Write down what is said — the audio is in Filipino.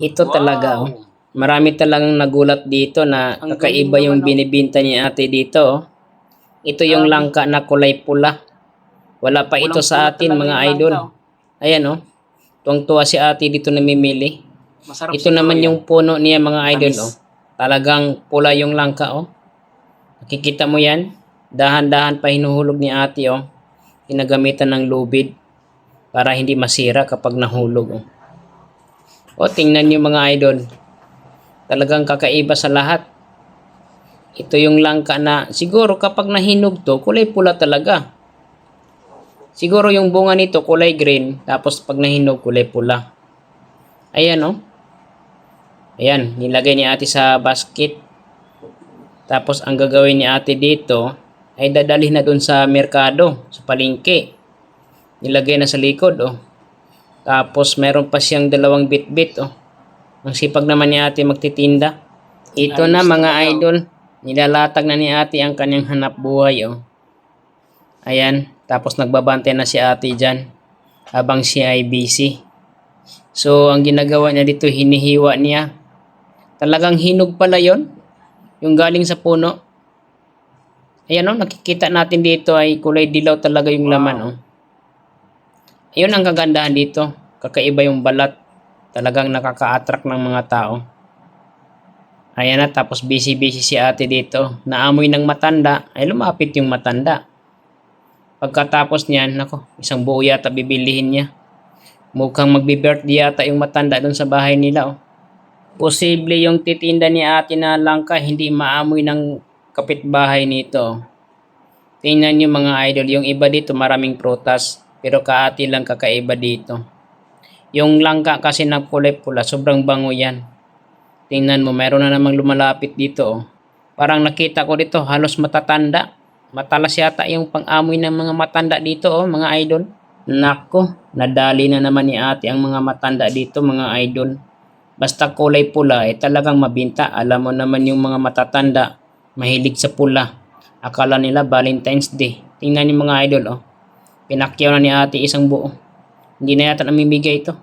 Ito talaga, oh. Marami talagang nagulat dito na Ang kakaiba yung oh. binibinta ni ate dito. oh. Ito yung Grabe. langka na kulay pula. Wala pa ito sa atin mga idol. langka, oh. Ayan oh. Tuwang-tuwa si ate dito namimili. Masarap Ito naman yung puno niya mga idol Tamis. oh. Talagang pula yung langka oh. Nakikita mo yan? Dahan-dahan pa hinuhulog ni ate oh. Ginagamitan ng lubid para hindi masira kapag nahulog oh. O tingnan niyo mga idol. Talagang kakaiba sa lahat. Ito yung langka na siguro kapag nahinog to, kulay pula talaga. Siguro yung bunga nito kulay green, tapos pag nahinog kulay pula. Ayan oh. Ayan, nilagay ni ate sa basket. Tapos ang gagawin ni ate dito ay dadalhin na dun sa merkado, sa palengke. Nilagay na sa likod oh. Tapos meron pa siyang dalawang bit-bit oh. Ang sipag naman ni ate magtitinda. Ito na mga oh. idol. Nilalatag na ni ate ang kanyang hanap buhay oh. Ayan. Tapos nagbabantay na si ate dyan. Habang siya ay busy. So, ang ginagawa niya dito, hinihiwa niya. Talagang hinog pala yon Yung galing sa puno. Ayan oh, nakikita natin dito ay kulay dilaw talaga yung laman oh. Ayun ang kagandahan dito. Kakaiba yung balat. Talagang nakaka-attract ng mga tao. Ayan na, tapos busy-busy si ate dito. Naamoy ng matanda, ay lumapit yung matanda. Pagkatapos niyan, nako, isang buo yata bibilihin niya. Mukhang magbi-birthday yata yung matanda doon sa bahay nila. Oh. Posible yung titinda ni ate na langka hindi maamoy ng kapitbahay nito. Tingnan niyo mga idol, yung iba dito maraming prutas, pero kaati lang kakaiba dito. Yung langka kasi na kulay pula, sobrang bango yan. Tingnan mo, meron na namang lumalapit dito. Oh. Parang nakita ko dito, halos matatanda. Matalas yata yung pang-amoy ng mga matanda dito, oh, mga idol. Nako, nadali na naman ni ate ang mga matanda dito, mga idol. Basta kulay pula, eh talagang mabinta. Alam mo naman yung mga matatanda, mahilig sa pula. Akala nila Valentine's Day. Tingnan niyo mga idol, oh. Pinakyaw na ni ate isang buo. Hindi na yata namimigay ito.